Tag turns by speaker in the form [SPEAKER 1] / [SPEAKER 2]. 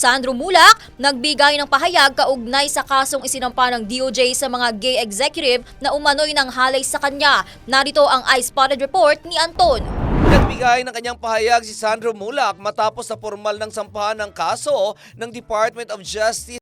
[SPEAKER 1] Sandro Mulak, nagbigay ng pahayag kaugnay sa kasong isinampa ng DOJ sa mga gay executive na umano'y ng halay sa kanya. Narito ang I-Spotted Report ni Anton.
[SPEAKER 2] Nagbigay ng kanyang pahayag si Sandro Mulak matapos na formal ng sampahan ng kaso ng Department of Justice